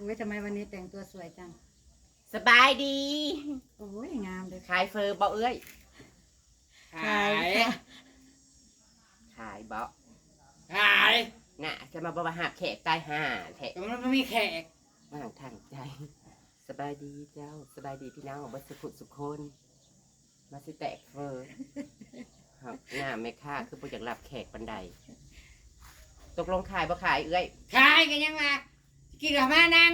อุ้ยทำไมวันนี้แต่งตัวสวยจัง สบายดี โอ้ยงามเลยขายเฟอร์บ่เอ้ย ขาย ค่ะขายบ่ขายน่ะ จะมาบ่มาหาแขกตายห่าแขกแต่มันไม่มีแขกว่างทางใจ สบายดีเจ้า สบายดีพี่น้องของบัสสุขสุขคน มาสิแตกเฟอร์ครับหน้าไม่ค่าคือบ่อยากรับแขกปันใดตกลงขายบ่ขายเอ้ย ขายกันยังมา กินกับมานั่ง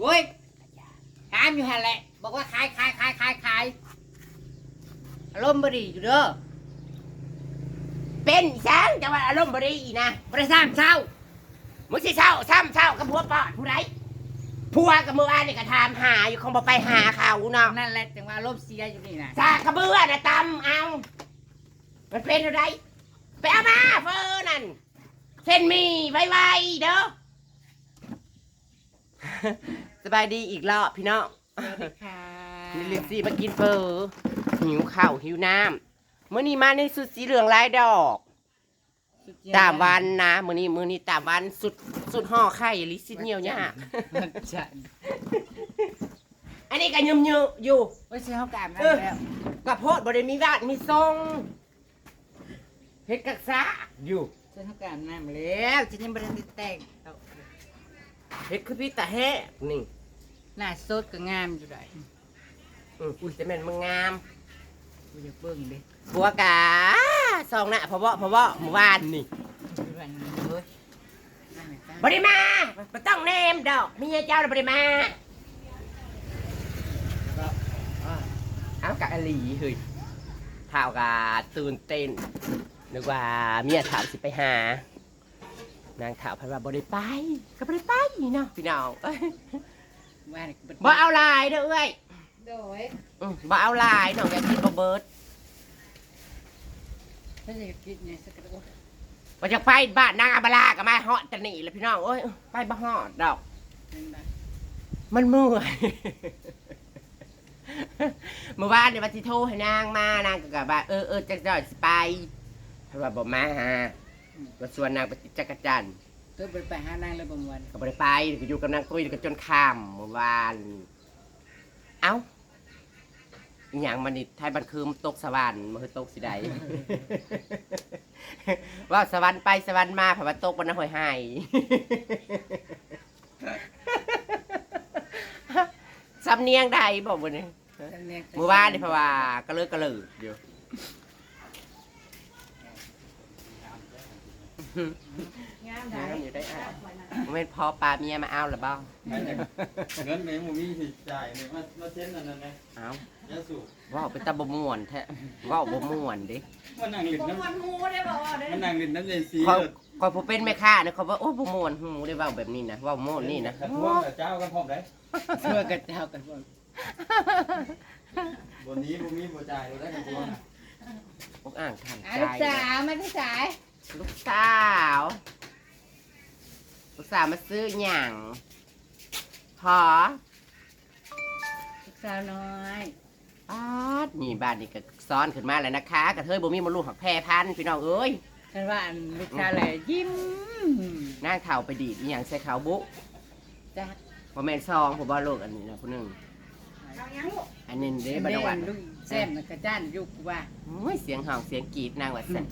โว้ยถามอยู่หันแหละ บอกว่าขายขายขายขายขายอารมณ์บดีอยู่เด้อเป็นช้างจังหวัดอารมณ์บ่ดีอีนะบริษัทเช้ามึงสิเศร้าซ้ำเศร้ากับผัวปอดผู้ใดผัวกับมืออันนี่ก็ถามหาอยู่คงบ่ไปหาเขาเนาะนั่นแหละจังว่าอารมณ์เสียอยู่นี่นะซากกระเบือน่ะตำเอา มันเป็นอะไรไปเอามาเฟอร์นั่นเส้นหมีไวๆเด้อ สบายดีอีกรอบพี่น้องสวัสดีค่ะนี่ลิปซี่มากินเฟอร์หิวข้าวหิวน้ำเมื่อนี้มาในสุดสีเหลืองลายดอกสุดยอดตามวันนะมื้อนี้มื้อนี้ตามวันสุดสุดห่อไข่ลิซิเหนียวยากมันจะอันนี้ก็ยืมยือยู่ว่าใช่เขากามนั่เออนแล้วกับโพดบริมีวาดมีทรงเฮ็ดกักษาอยู่ใช่เขากามนั่นแล้วจะยังบริษัทแต่ง เอาเฮ็ดคือพี่ตาแฮะนี่หน้าสดก็งามอยู่ได้อืออุ้ยจะแม่นมึงงามกูจะเบิ่งดิบัวกาซองหน้าพะเวาะพะเวาะเมื่อวานนี่ดูวันนี้เฮ้ยนั่นไงจ้าบริมาบ่ต้องแนมดอกมีเจ้าน่ะบริมาเอากะอลีเฮ้ยข่าวกะตื่นเต้นนึกว่าเมียถามสิไปหา นางข่าวพันว่าบ่ได้ไป ก็บ่ได้ไปเนาะพี่น้องเอ้ยว่านี่ก็บ่เอาหลายเด้อเอ้ยโดยอืมบ่เอาหลายน้องอยากกินบ่เบิดถ้าจะกินเนี่ยสักกระโดดว่าจะไปบ้านนางอาบาลาก็มาฮอดจะหนีแหล้วพี่น้องโอ้ยไปบ่ฮอดดอก นั่นนะมันเมื่อย เมื่อวานเนี่ยวันที่โทรให้นางมานางก็กะว่าเออเออจักจ่อยสิไปถ้าว่าบ่มาฮะ ก็ชวนนางไปติดจักรจันทร์ตัวไปไปหานางเลยบางวันก็บ่ได้ไปก็อยู่กับนางตุ้ยก็จนค่ำเมื่อวานเอ้าอหย่างมันนี่ไทยบันคือมันตกสวรรค์มันคือตกสิใด ว่าสวรรค์ไปสวรรค์มาเพราะว่าตกบนน้ำหอยหาย สำเนียงใดบอกบนนี้เมื่อวานนี่เพราะว่ากระเลิกกระเลิกอยู่ งามไหนน้ำอยู่ได้อะเม่นพอปลาเมียมาเอาหรือเปล่าเงินในหมูมีสิจ่ายเนี่ยมามาเช่นนั่นนั่นนะเอายาสูบว่าวเป็นตาบม่วนแท้ว่าวบ่ม่วนดิมันนั่งลิ้นผมน้ำวันมูได้บอกได้มันนั่งลิ้นน้ำเลยสีคอยคอยผู้เป็นแม่ค้าเนี่ยเขาว่าโอ้บ่ม่วนหูได้เว้าแบบนี้นะเว้าม่วนนี่นะกระท้วงกับเจ้ากันพร้อมได้เชื่อกันเจ้ากันบ่บนนี้บ่มีบ่จ่ายเราได้กระท้วงอะพวกอ่างทางอะใจลูกสาวมาที่สาย ลูกสาวลูกสาวมาซื้อหยังหอลูกสาวน้อยปาดนี่บ้านนี่ก็ซ้อนขึ้นมาแล้วนะคะกระเทยบ่มีมาลูกหักแพร่พันธุ์พี่น้องเอ้ยฉันว่าอันลูกสาวแหละยิ้มนางเข่าไปดีดอหย่างใส่เขาบุจ้าพอแม่นซองผมว่าลูกอันนี้นะผู้หนึง เอายังลูกอันนี้เด้เด็บันวันลูกแซมน่ะกระจ้านยุกว่าโอ้ยเสียงห่องเสียงกรีดนางว่าสั่น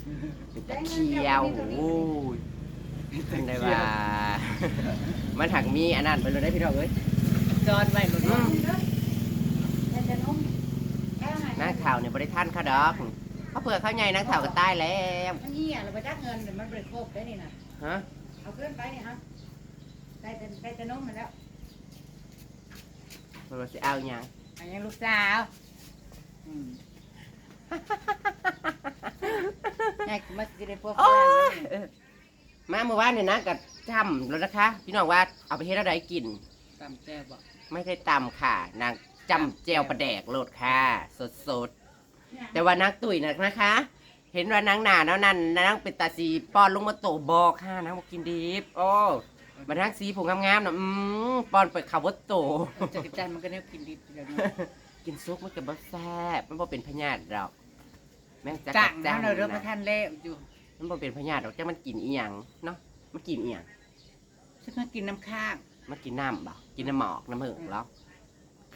เป็นตะเคียวโอ้ยเป็นได้ว่า มันหักมีอันนั้นไปเลยได้พี่น้องเอ้ยจอนไว้หมดอืมแต่จะนุ่มแค่ไหนนางเข่าเนี่ยบริท่านเขาดอกเขาเผื่อเขาใหญ่นางเข่าก็ตายแล้วอันนี้อะเราไปจักเงินเดี๋ยวมันบริโภคได้นี่นะฮะเอาขึ้นไปนี่ฮะได้แต่ได้แต่นุ่มมาแล้ว มันว่าสิเอาหยังอันนี้ลูกสาวอืมยายก็มาสิได้พวกโอ้ฝรั่งยนี่เออมาเมื่อวานเนี่ยนะกับจำแล้วนะคะ พี่น้องว่าเอาไปเฮ็ดอะไรกิน ตำแจ้วบอกไม่ได้ตำค่ะ นางจำเจวประแดกโลดค่ะสดสดๆ แต่ว่านางตุ๋ยนะนะคะ เห็นว่านางหนาแล้วนั่นนางเป็นตาสีป้อนลงมาโตบอกค่ะนางบอกกินดิบโอ้ มานางสีผมงามๆนะอืมป้อนไปข่าวว่าโต จักรจันทร์มันก็แนวกินดิบเดี๋ยวนี้กินซุปมันก็บ่แซ่บมันบ่เป็นพยาธิดอกแม่งจักจังจันั่งนเลยเริ่มมานะท่านเล่อยู่มันบ่เป็นพยาธิดอกจ้ามันกินอีหยังเนาะมันกินอีหยังฉันมากินน้ำข้างนมากินน้ำบ่กินน้ำหมอกน้ำเหิงแล้ว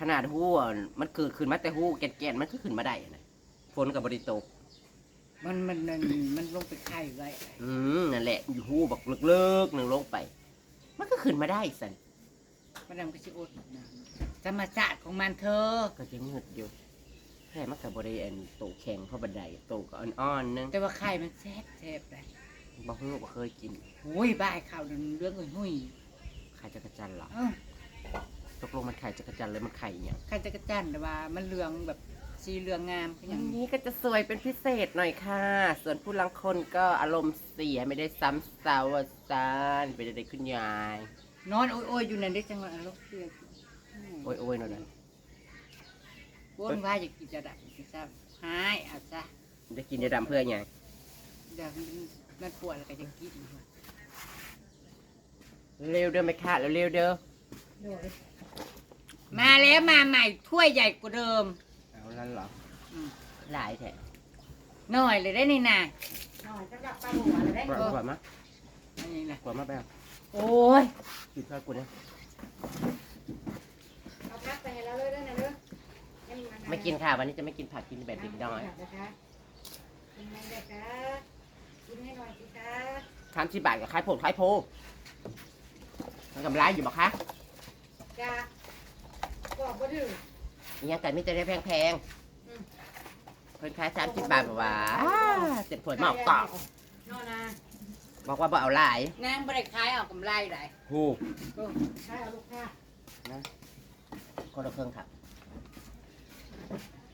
ขนาดหู้อะมันคือขึ้นมาแต่หู้แก่นๆมันคือขึ้นมาได้อะนะฝนกับบริตก มันมันมันมันลงไปไข่ไว้อืมนั่นแหละอยู่หู้บักเลิกๆหนึ่งลงไป มันก็ขึ้นมาได้สันมันนำก็ชิอดนะธรรมชาติของมันเธอก็จะเงืดอยู่แค่มันกับบริเวณโตแข็งเพราะบันไดโตก็อ่อนๆนึงแต่ว่าไข่มันแซ่บแซ่บเลยบ่ฮู้บ่เคยกินโอ้ยบ้ายข้าวเรื่องเรื่องหุ้ยไข่จักรจันทร์เหรอๆเอ้าตกลงมันไข่จักรจันทร์เลยมันไข่อหย่างไข่จักรจันทร์แต่ว่ามันเหลืองแบบ สีเหลืองงามก็ออัย่างนนี้นี้ก็จะสวยเป็นพิเศษหน่อยค่ะ ส่วนผู้ลังคนก็อารมณ์เสียไม่ได้ซ้ำเสาวซานไปได้ขึ้นยาย นอนโอ้ยๆอยู่นั่นได้จังหวะอารมณ์เสียโอ้ยโอ้ยหน่อยนะวนว่าอยากกินจะได้จะทราบหายเอาซะจะกินจะดำเพื่อไงเดี๋ยวมันมันปวดแล้วก็จะกินเร็วเด้อไหมค่ะเร็วๆเด้อโดยมาแล้วมาใหม่ถ้วยใหญ่กว่าเดิม เอาแล้วเหรออืมหลายแท้หน่อยเลยได้นี่นะหน่อยจะกลับปลาหัวเลยได้กว่ากว่ามาอันนี้นะกว่ามาไปเอาโอ้ยกินข้าวกูนะเอาพักไปให้เราเลยเด้อนะเด้อให้นไม่กินค่ะวันนี้จะไม่กินผักกินแบบเด็กน้อยนะคะกินไหมเด็กคะกินให้หน่อยสิคะทำที่บาทกับคล้ายโพดคล้ายโพมันกำไรอยู่บอกคะจ้าบอกบ่ดื้อ อิหยังกันไม่จะได้แพงอืม ๆเพิ่นขายสามสิบบาทบอกว่าอ้าเจ็บปวดมากกรอบนอนนะบอกว่าบ่เอาหลายนางบริขายเอากำไรได้หูใช่เอาลูกค้าคนละเครื่องครับ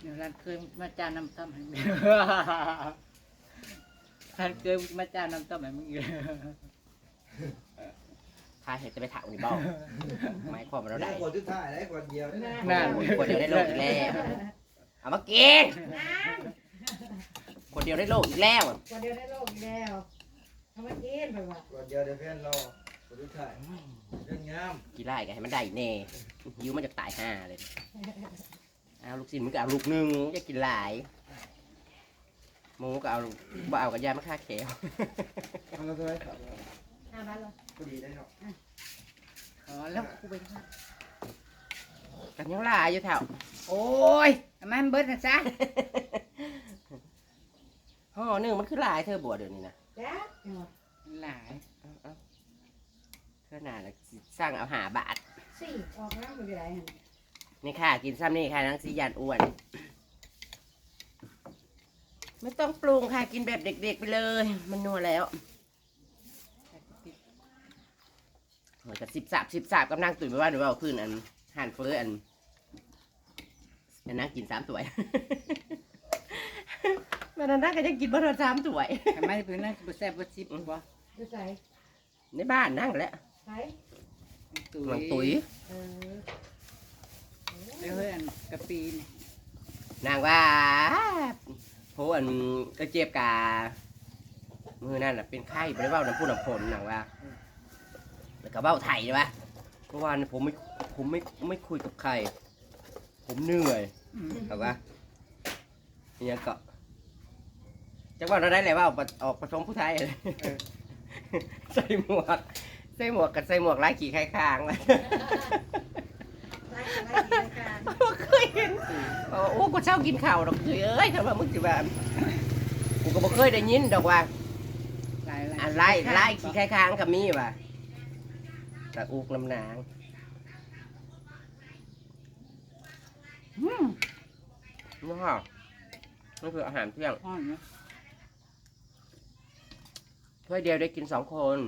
เดี๋ยวร้านเคยมาจ้างน้ำต้มให้มึงร้านเคยมาจ้างน้ำต้มให้มึงอีก ถ้าเห็นจะไปถามนี่บอกหมายความว่าเราได้ได้กดทุกท่ายได้กดเดียวนั่นคนเดียวได้โลกอีกแล้วเอามากินคนเดียวได้โลกอีกแล้วตัวเดียวได้โลกอีกแล้วเอามากินไปว่ะกดเดียวเดี๋ยวเพื่อนรอกดทุกท่ายเรื่องงามกี่ไร่กันให้มันได้แน่ยิวมันจะตายห่าเลยเอาลูกศิษย์มึงก็เอาลูกหนึ่งจะกินหลายหมูก็เอาบ่เอากับยามาฆ่าแขวเอาเราจะไปขับห้าบาทเหร อพอดีได้เนาะอ๋อแล้วกูไปทกันยังหลายอยู่แถวำโอ้ยเอามันเบิดนะจ๊ะห่อหนึ่งมันคือหลายเธอบวชเดี๋ยวนี้นะจ้าเนาะหลายเอาเอาเท่านั้นละสร้างเอาหาบาท สี่ออกน้ำมันอยู่ไหนหั่นนี่ค่ะ กินซ้ำนี่ค่ะนังสียานอ้วน ไม่ต้องปรุงค่ะ กินแบบเด็กๆไปเลย มันนัวแล้วเหมือนกับสิบสาบสิบสาบกำลังตุ๋ยไปว่าหนูว่าขึ้นอันหั่นเฟออันอันนั่งกินสามถ้วย มันนั่งก็ยังกินบ้านสามถ้วย ทำไมเพื่อนนั่นบุแซ่บบุซิบบ่อยู่ใส่ Ừ. ในบ้านนั่งแหล้วใส่ตุ๋กำลังตุ๋ยเออเดี๋ยวเฮ้ยอันกะปีนี่นางว่าโพอันก็เจ็บกามือนั่นน่ะเป็นไข้บ่ไปเบ้าน้ำพุน้ำผลนางว่า แล้วก็เบ้าไทยใช่ปะเมื่อวานนผมไม่ผมไม่ไม่คุยกับใคร ผมเหนื่อยอืมแต่ว่าเนี่ยก็จังหวะเราได้เลยว่าออกมาออกผสมผู้ไทยเลยใส่หมวกใส่หมวกกับใส่หมวกไล่ขี่ข้างๆเลยไล่ไล่กินการบ่เคยเห็นเออโอ้กูเช่ากินข้าวดอกเอ้ยเอ้ยทำไมมึงสิแบบกูก็บ่เคยได้ยินดอกว่าหลายหลายอะไล่ไล่ขี้ข้างๆกับมีว่ะ ตะอุกน้ำนางอืมว้าวนี่คืออาหารเที่ยงห้องเนาะถ้วยเดียวได้กินสองคน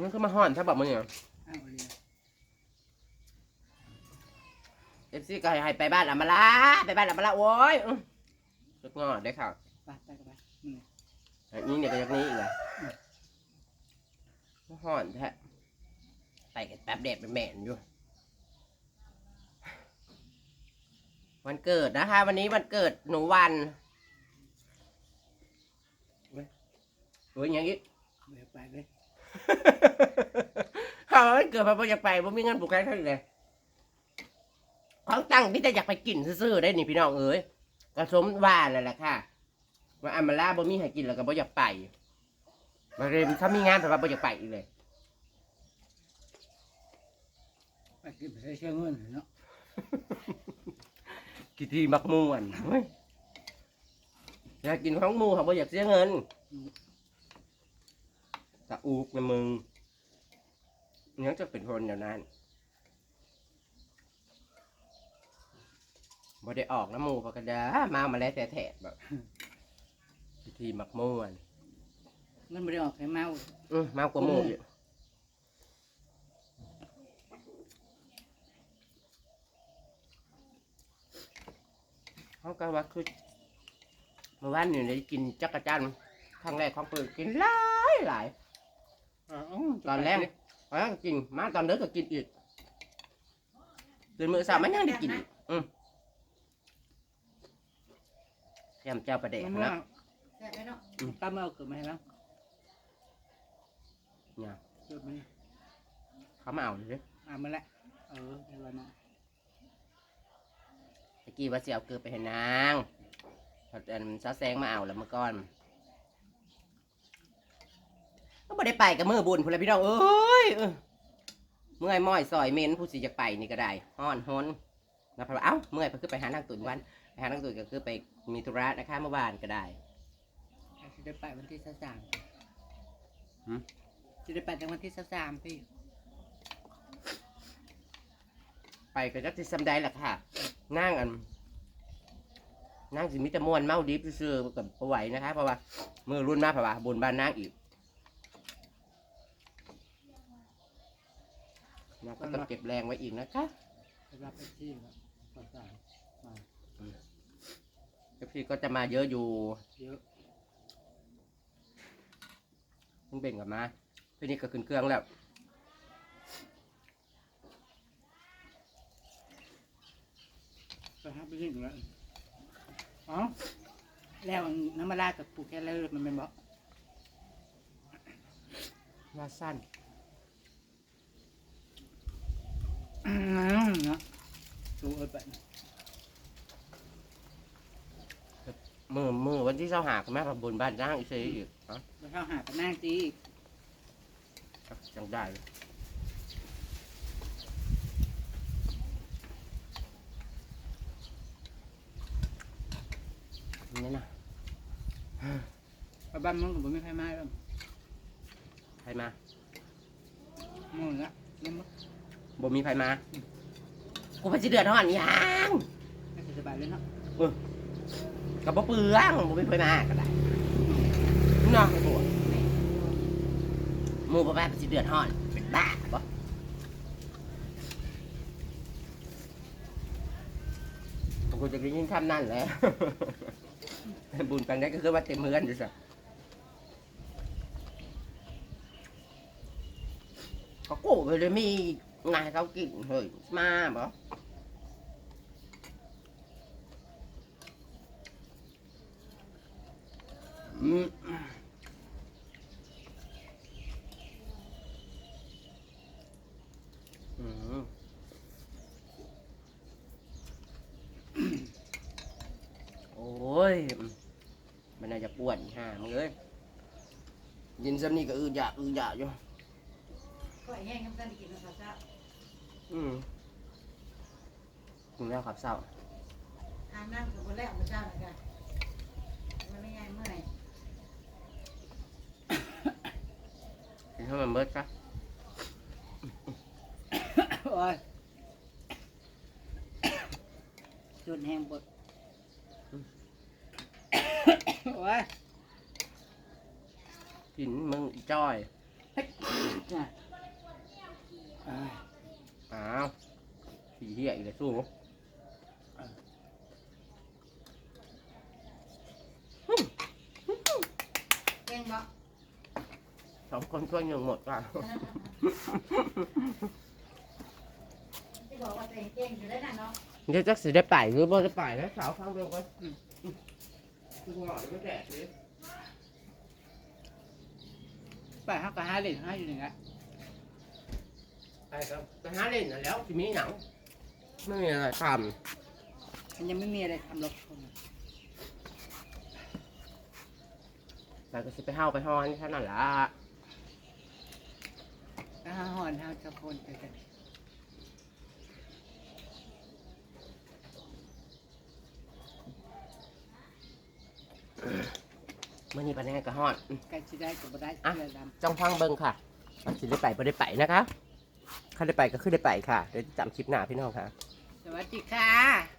นี่คือมาห่อนถ้าบอกมึงเนี่ยเอาเลยเอฟซีก็ให้ไปบ้านอามาลาไปบ้านอามาลาโว้ยอื้อสุดงอดได้ข่าวไปไปกันไปอืมอันนี้เนี่ยก็จากนี้อีกเลยมา ห่อนแท้ไปกันแป๊บเด็ดเป็นแม่นอยู่ วันเกิดนะคะ วันนี้วันเกิดหนูวันเว้ยเฮ้ยอย่างงี้เดี๋ยวไปเลยเอาวันเกิดไปบ่อยากไปบ่มีเงินปลูกแค่เท่าไหร่ของตั้งพี่แต่อยากไปกินซื่อๆได้นี่พี่น้องเอ้ยกระสมว่านั่นแหละค่ะ ว่าอามาล่าบ่มีให้กินแล้วก็บ่อยากไป มาเรียนถ้ามีงานแต่ว่าบ่อยากไปอีกเลยอากินไปเชื่อเงินเนาะกินทีมักม่วนเฮ้ยอยากกินของหมูเขาบ่อยากเสียเงินตะอูกนะมึงยังจะเป็นคนอย่างนั้นบ่ได้ออกน้ำหมูปกระดามามาแล้วแต่แถบแบบกินทีมักม่วน เงินไม่ได้ออกให้เมาอืมมากกว่าหมูอยู่เขาก็ว่าคือเมื่อวานนี่ได้กินจักรจันทร์ครั้งแรกของเปิดกินหลายหลายตอนแรกตอนแรกก็กินมาตอนเด็กก็กินอีกตื่นมือสามมันยังได้กินอีกอืมแยมเจ้าประเดกมันนะว่าแซ่บไปเนาะป้ามาเอาเกิดมาให้แล้ว เนี่ยเกิดมานี่เขามาเอาเลยอ่ามาแล้วเออเดี๋ยวเรามาตะกี้ว่าสิเอาเกลือไปให้นางพออันซาแซงมาเอาแล้วเมื่อก่อนก็ไม่ได้ไปกับมือบุญพุ่นละพี่น้องเอ้ยเออเมื่อยม้อยซอยเมนผู้สิจะไปนี่ก็ได้ฮ้อนฮนนะเพราะว่าเอ้าเมื่อยไปคือไปหานางตุ่นวันไปหานางตุ่นก็คือไปมีธุระนะคะเมื่อวานก็ได้จะได้ไปวันที่สามหืม จะได้ไปในวันที่สามพี่ไปก็จะติสำได้แหละค่ะ นั่งอัน นั่งสิมิตรมวนเมาดิฟซื่อๆกับปไหวนะคะ เพราะว่ามือรุ่นมากเพราะว่าบนบ้านนั่งอีกนะก็ต้องเก็บแรงไว้อีกนะคะไปรับไปที่แล้วก็สามมาเอฟซีก็จะมาเยอะอยู่เยอะเพิ่งเบ่งกลับมา พี่นี่ก็ขึ้นเครื่องแล้วไปหาไปที่แล้วอ๋อแล้วน้ำมาลากับปูแค่แล้วมันเป็นบ่ว่าสั้นอืมเนาะดูเออไปมือมือวันที่เจ้าหาก็แม่กับบนบ้านนั่งอีกเสียอีกเอ๋อ ไปเข้าหากันนั่งจี จังได้เลยนี่นะไปบ้านมึงกับมึงไม่ใครมาแล้วใครมามึงละยังมึงบ่มีใครมา กูไปสิเดือดร้อนหยังไม่สบายเลยเนาะกับบ่เปลืองบ่มีใครมาก็ได้เนาะไอ้พวก หมู่บ่ไปสิเดือดร้อนเป็นบ้าบ่กูจะได้ยินคำนั้นแหละ บุญปังได้ก็คือว่าเต็มเมือนอยู่สิเขาโก้ไปเลยมีงานเขากินเฮ้ยมาบ่อืมอืมโอ้ย มันน่าจะปวดห่ามึงเอ้ย ยินซ้ำนี่ก็อืออยากอืออยากอยู่ก็แห้งน้ำตาลกินนะครับเจ้าอืมกินแล้วครับเศร้าอาบน้ำกับคนแรกของเจ้าหน่อยกันมันไม่ง่ายเมื่อยกินให้มันเบิดซะโอ้ยจุดแห้งบดโอ้ย กินมึงอีจ้อยน่ะอ่าอ้าวขี้เหี้ยอีกแล้วสู้เก่งบ่สองคนช่วยหนึ่งหมดก่อนที่บอกว่าตัวเองเก่งอยู่ได้น่ะเนาะเดี๋ยวจักสิได้ไปหรือบ่ได้ไปแล้วสาวฟังเดียวกันกูบอกไม่แดดเลย ไปห้ากับห้าเหรียญห้าอยู่หนึ่งละไปครับไปหาเล่นน่ะแล้วทีนี้หนังไม่มีอะไรทมันยังไม่มีอะไรทำหรอกำแต่ก็สิไปเฮาไปฮอนแค่นั้นละ ถ้าหอนห้าจะคนไปกัน มื่อนี้ปันแห้งกระฮอดใกล้จะได้กับบ่ได้อะเสื้อดจ้องฟังเบิ่งค่ะว่าสิได้ไปบ่ได้ไปนะคะถ้าได้ไปก็คือได้ไปค่ะเดี๋ยวจำคลิปหน้าพี่น้องค่ะำสวัสดีค่ะ